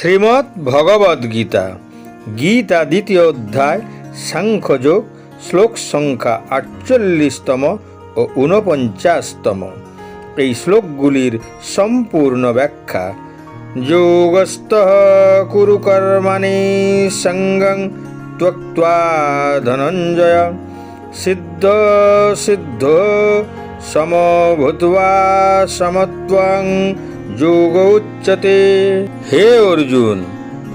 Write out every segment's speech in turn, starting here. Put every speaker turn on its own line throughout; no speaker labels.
শ্রীমদ্ ভগবদ গীতা। দ্বিতীয় অধ্যায়, সাংখ্যযোগ, শ্লোক সংখ্যা আটচল্লিশতম ও ঊনপঞ্চাশতম। এই শ্লোকগুলির সম্পূর্ণ ব্যাখ্যা, যোগস্থ কুরু কর্মাণি সঙ্গং ত্যক্ত্বা ধনঞ্জয়। সিদ্ধ সিদ্ধ সমভূত্বা সমত্বং যোগ উচ্চতে। হে অর্জুন,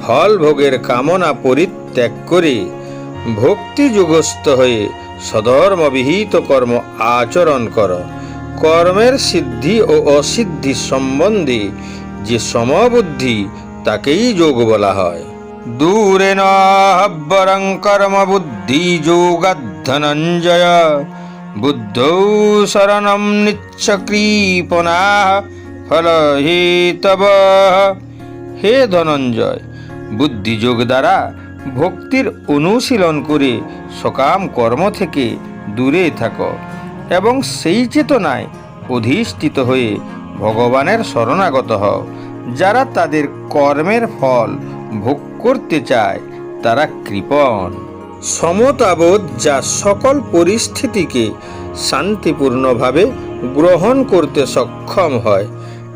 ফল ভোগের কামনা পরিত্যাগ করে। ভক্তি যুগস্থ হয়ে সধর্মবিহিত কর্ম আচরণ কর। কর্মের সিদ্ধি ও অসিদ্ধি সম্বন্ধে যে সমবুদ্ধি, তাকেই যোগ বলা হয়। দূরে নহব্বরং কর্ম বুদ্ধি যোগাধনঞ্জয় বুদ্ধৌ শরণম নিচ্ছ কৃপনা ফল তব হে ধনঞ্জয়, বুদ্ধিযোগ দ্বারা ভক্তির অনুশীলন করে সকাম কর্ম থেকে দূরে থাকো এবং সেই চেতনায় অধিষ্ঠিত হয়ে ভগবানের শরণাগত হও। যারা তাদের কর্মের ফল ভোগ করতে চায়, তারা কৃপণ। সমতাবোধ যা সকল পরিস্থিতিকে শান্তিপূর্ণভাবে গ্রহণ করতে সক্ষম হয়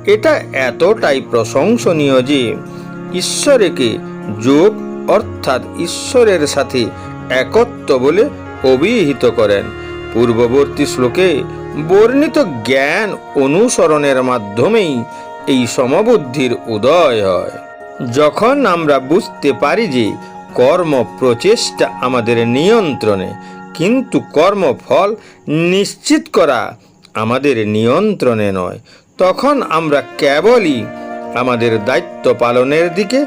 এটা এতটাই প্রশংসনীয় যে ঈশ্বরকে যোগ অর্থাৎ ঈশ্বরের সাথে একত্ব বলে অভিহিত করেন। পূর্ববর্তী শ্লোকে বর্ণিত জ্ঞান অনুসরণের মাধ্যমেই এই সমবুদ্ধির উদয় হয়। যখন আমরা বুঝতে পারি যে কর্ম প্রচেষ্টা আমাদের নিয়ন্ত্রণে, কিন্তু কর্মফল নিশ্চিত করা আমাদের নিয়ন্ত্রণে নয় তখন আমরা কেবলই আমাদের দায়িত্ব পালনের দিকে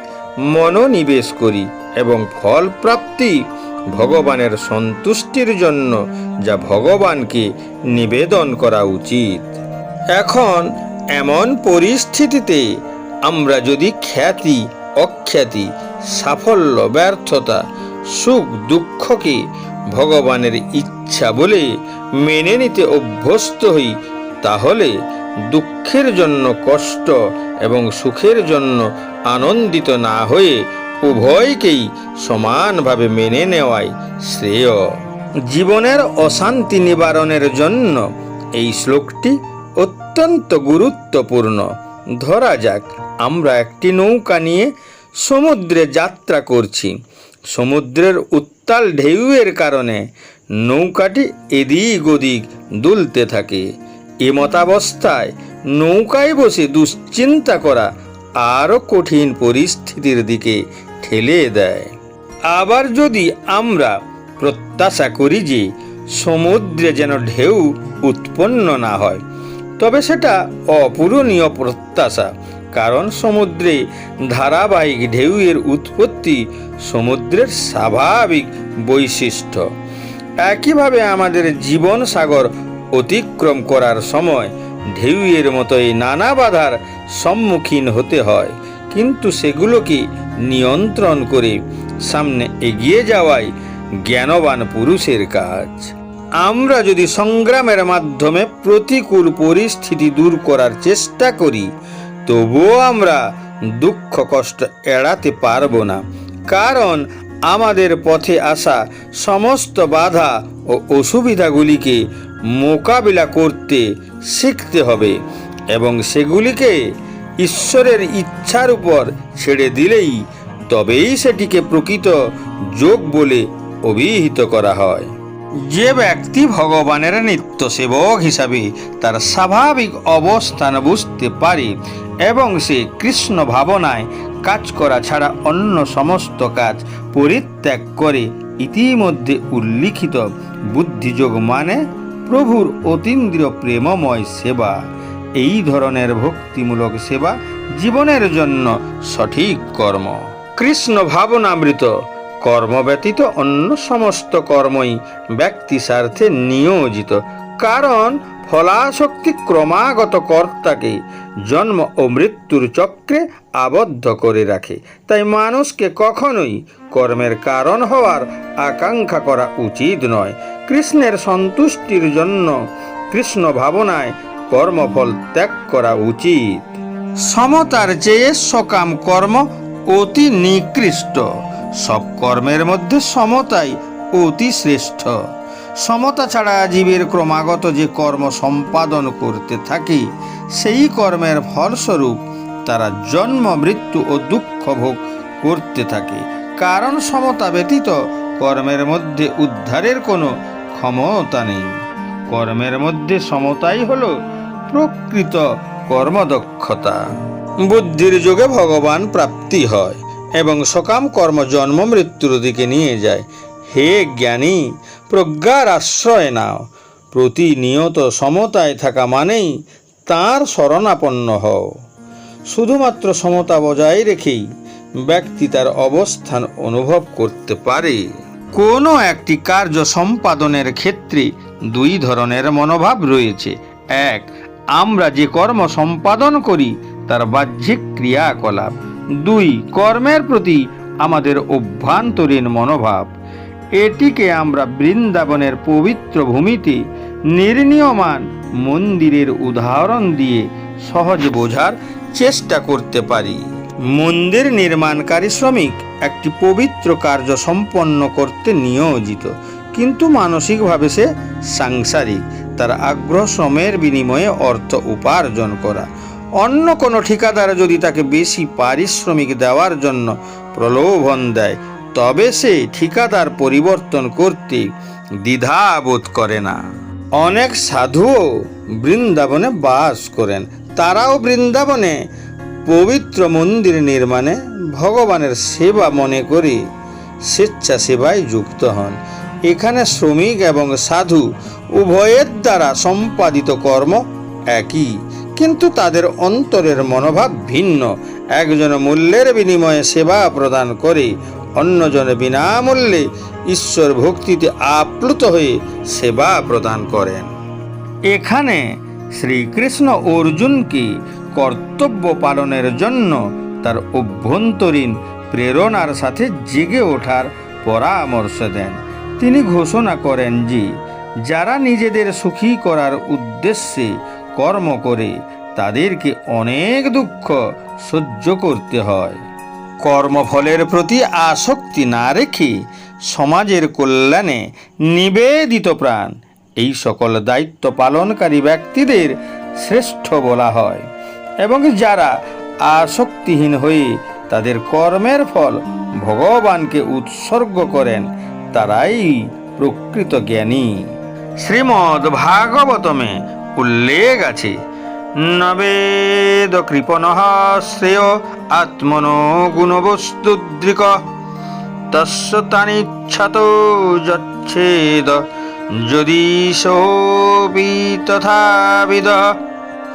মনোনিবেশ করি এবং ফল প্রাপ্তি ভগবানের সন্তুষ্টির জন্য যা ভগবানকে নিবেদন করা উচিত। এখন এমন পরিস্থিতিতে আমরা যদি খ্যাতি, অখ্যাতি, সাফল্য, ব্যর্থতা, সুখ, দুঃখকে ভগবানের ইচ্ছা বলে মেনে নিতে অভ্যস্ত হই, তাহলে দুঃখের জন্য কষ্ট এবং সুখের জন্য আনন্দিত না হয়ে উভয়কেই সমানভাবে মেনে নেওয়াই শ্রেয়। জীবনের অশান্তি নিবারণের জন্য এই শ্লোকটি অত্যন্ত গুরুত্বপূর্ণ। ধরা যাক, আমরা একটি নৌকা নিয়ে সমুদ্রে যাত্রা করছি। সমুদ্রের উত্তাল ঢেউয়ের কারণে নৌকাটি এদিক ওদিক দুলতে থাকে। এমতাবস্থায় নৌকায় বসে দুশ্চিন্তা করা আরও কঠিন পরিস্থিতির দিকে ঠেলে দেয়। আবার যদি আমরা প্রত্যাশা করি যে সমুদ্রে যেন ঢেউ উৎপন্ন না হয়, তবে সেটা অপূরণীয় প্রত্যাশা, কারণ সমুদ্রে ধারাবাহিক ঢেউয়ের উৎপত্তি সমুদ্রের স্বাভাবিক বৈশিষ্ট্য। একইভাবে আমাদের জীবন সাগর অতিক্রম করার সময় ঢেউয়ের মতোই নানা বাধার সম্মুখীন হতে হয়। কিন্তু সেগুলোকে নিয়ন্ত্রণ করে সামনে এগিয়ে যাওয়াই জ্ঞানবান পুরুষের কাজ? আমরা যদি সংগ্রামের মাধ্যমে প্রতিকূল পরিস্থিতি দূর করার চেষ্টা করি, তবুও আমরা দুঃখ কষ্ট এড়াতে পারব না। কারণ আমাদের পথে আসা সমস্ত বাধা ও অসুবিধাগুলিকে মোকাবিলা করতে শিখতে হবে এবং সেগুলিকে ঈশ্বরের ইচ্ছার উপর ছেড়ে দিলেই তবেই সেটিকে প্রকৃত যোগ বলে অভিহিত করা হয়। যে ব্যক্তি ভগবানের নিত্য সেবক হিসাবে তার স্বাভাবিক অবস্থান বুঝতে পারে এবং সে কৃষ্ণ ভাবনায় কাজ করা ছাড়া অন্য সমস্ত কাজ পরিত্যাগ করে, ইতিমধ্যে উল্লিখিত বুদ্ধিযোগ মানে প্রভুর অতীন্দ্রিয় প্রেমময় সেবা। এই ধরনের ভক্তিমূলক সেবা জীবনের জন্য সঠিক কর্ম। কৃষ্ণ ভাবনামৃত, কর্ম ব্যতীত অন্য সমস্ত কর্মই ব্যক্তি স্বার্থে নিয়োজিত। কারণ ফলাশক্তি ক্রমাগত কর্তাকে জন্ম ও মৃত্যুর চক্রে আবদ্ধ করে রাখে। তাই মানুষকে কখনোই কর্মের কারণ হওয়ার আকাঙ্ক্ষা করা উচিত নয়। কৃষ্ণের সন্তুষ্টির জন্য কৃষ্ণ ভাবনায় কর্মফল ত্যাগ করা উচিত। সমতার চেয়ে সকাম কর্ম অতি নিকৃষ্ট। সব কর্মের মধ্যে সমতাই অতি শ্রেষ্ঠ। সমতা ছাড়া জীবের ক্রমাগত যে কর্ম সম্পাদন করতে থাকে, সেই কর্মের ফলস্বরূপ তারা জন্ম, মৃত্যু ও দুঃখ ভোগ করতে থাকে। কারণ সমতা ব্যতীত কর্মের মধ্যে উদ্ধারের কোনো ক্ষমতা নেই। কর্মের মধ্যে সমতাই হলো প্রকৃত কর্মদক্ষতা। বুদ্ধির যোগে ভগবান প্রাপ্তি হয় এবং সকাম কর্ম জন্ম, মৃত্যুর দিকে নিয়ে যায়। হে জ্ঞানী, প্রজ্ঞার আশ্রয় নাও। প্রতিনিয়ত সমতায় থাকা মানেই তার শরণাপন্ন হও। শুধুমাত্র সমতা বজায় রেখেই ব্যক্তি তার অবস্থান অনুভব করতে পারে। কোনো একটি কার্য সম্পাদনের ক্ষেত্রে দুই ধরনের মনোভাব রয়েছে। এক, আমরা যে কর্ম সম্পাদন করি, তার বাহ্যিক ক্রিয়াকলাপ। দুই, কর্মের প্রতি আমাদের অভ্যন্তরীণ মনোভাব। এটিকে আমরা বৃন্দাবনের পবিত্র ভূমিতে নির্ণীয়মান মন্দিরের উদাহরণ দিয়ে সহজে বোঝার চেষ্টা করতে পারি। মন্দির নির্মাণকারী শ্রমিক একটি পবিত্র কার্য সম্পন্ন করতে নিয়োজিত, কিন্তু মানসিকভাবে সে সাংসারিক। তার আগ্রহ শ্রমের বিনিময়ে অর্থ উপার্জন করা। অন্য কোনো ঠিকাদার যদি তাকে বেশি পারিশ্রমিক দেওয়ার জন্য প্রলোভন দেয়, তবে সে ঠিকাদার পরিবর্তন করতে দ্বিধা বোধ করে না। অনেক সাধুও বৃন্দাবনে বাস করেন। তারাও বৃন্দাবনে পবিত্র মন্দির নির্মাণে ভগবানের সেবা মনে করে, স্বেচ্ছাসেবায় যুক্ত হন। এখানে শ্রমিক এবং সাধু উভয়ের দ্বারা সম্পাদিত কর্ম একই, কিন্তু তাদের অন্তরের মনোভাব ভিন্ন। একজন মূল্যের বিনিময়ে সেবা প্রদান করে, অন্যজন বিনামূল্যে ঈশ্বর ভক্তিতে আপ্লুত হয়ে সেবা প্রদান করেন। এখানে শ্রীকৃষ্ণ অর্জুনকে কর্তব্য পালনের জন্য তার অভ্যন্তরীণ প্রেরণার সাথে জেগে ওঠার পরামর্শ দেন। তিনি ঘোষণা করেন যে, যারা নিজেদের সুখী করার উদ্দেশ্যে কর্ম করে, তাদেরকে অনেক দুঃখ সহ্য করতে হয়। কর্মফলের প্রতি আসক্তি না রেখে সমাজের কল্যাণে নিবেদিত প্রাণ। এই সকল দায়িত্ব পালনকারী ব্যক্তিদের শ্রেষ্ঠ বলা হয়। এবং যারা আসক্তিহীন হয়ে তাদের কর্মের ফল ভগবানকে উৎসর্গ করেন, তারাই প্রকৃত জ্ঞানী। শ্রীমদ্ ভাগবতমে উল্লেখ আছে, নবেদ কৃপণ শ্রেয় আত্মনো গুণবস্তুদ্রিক তস্য তানিচ্ছাত যচ্ছেদ যদি সোপি তথাবিদ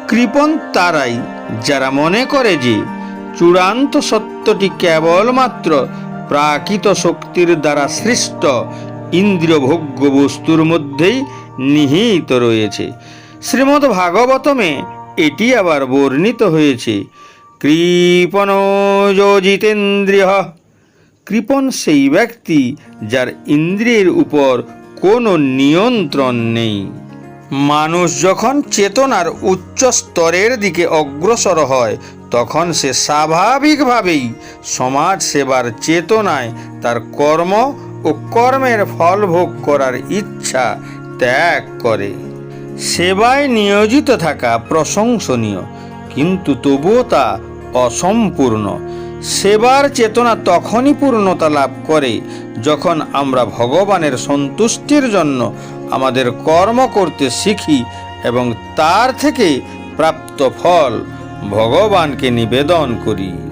কৃপণ তারাই, যারা মনে করে যে চূড়ান্ত সত্যটি কেবলমাত্র প্রাকৃত শক্তির দ্বারা সৃষ্ট ইন্দ্রিয় ভোগ্য বস্তুর মধ্যেই নিহিত রয়েছে। শ্রীমদ্ ভাগবতমে এটি আবার বর্ণিত হয়েছে, কৃপণ যোজিতেন্দ্রিয় কৃপণ সেই ব্যক্তি যার ইন্দ্রিয়ের উপর কোনো নিয়ন্ত্রণ নেই। মানুষ যখন চেতনার উচ্চ স্তরের দিকে অগ্রসর হয়, তখন সে স্বাভাবিকভাবেই সমাজ সেবার চেতনায় তার কর্ম ও কর্মের ফল ভোগ করার ইচ্ছা ত্যাগ করে। সেবায় নিয়োজিত থাকা প্রশংসনীয়, কিন্তু তবুও তা অসম্পূর্ণ। সেবার চেতনা তখনই পূর্ণতা লাভ করে যখন আমরা ভগবানের সন্তুষ্টির জন্য আমাদের কর্ম করতে শিখি এবং তার থেকে প্রাপ্ত ফল ভগবানকে নিবেদন করি।